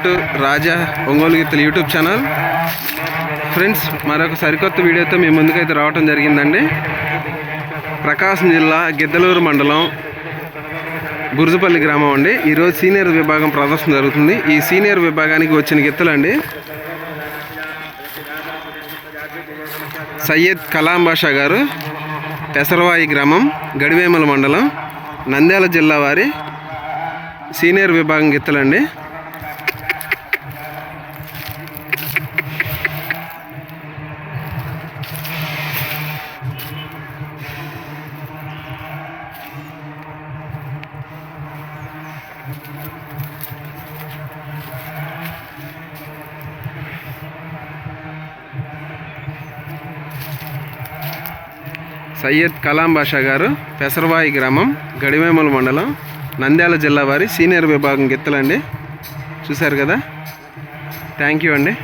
To రాజా ఒంగోలు గీతలు YouTube channel friends మరొక సరికొత్త వీడియోతో మీ ముందుకైతే రావటం జరిగిందండి. ప్రకాశం జిల్లా గిద్దలూరు మండలం గురుజుపల్లి గ్రామం అండి. ఈరోజు సీనియర్ విభాగం ప్రదర్శన జరుగుతుంది. ఈ సీనియర్ విభాగానికి వచ్చిన గిత్తలండి సయ్యద్ కలాం బాషా గారు పెసరవాయి గ్రామం గడివేమల మండలం నంద్యాల జిల్లా వారి సీనియర్ విభాగం గిత్తలండి సయ్యద్ కలాం బాషా గారు పెసరవాయి గ్రామం గడివేమల మండలం నంద్యాల జిల్లా వారి సీనియర్ విభాగం గిత్తలండి. చూశారు కదా? థ్యాంక్ యూ అండి.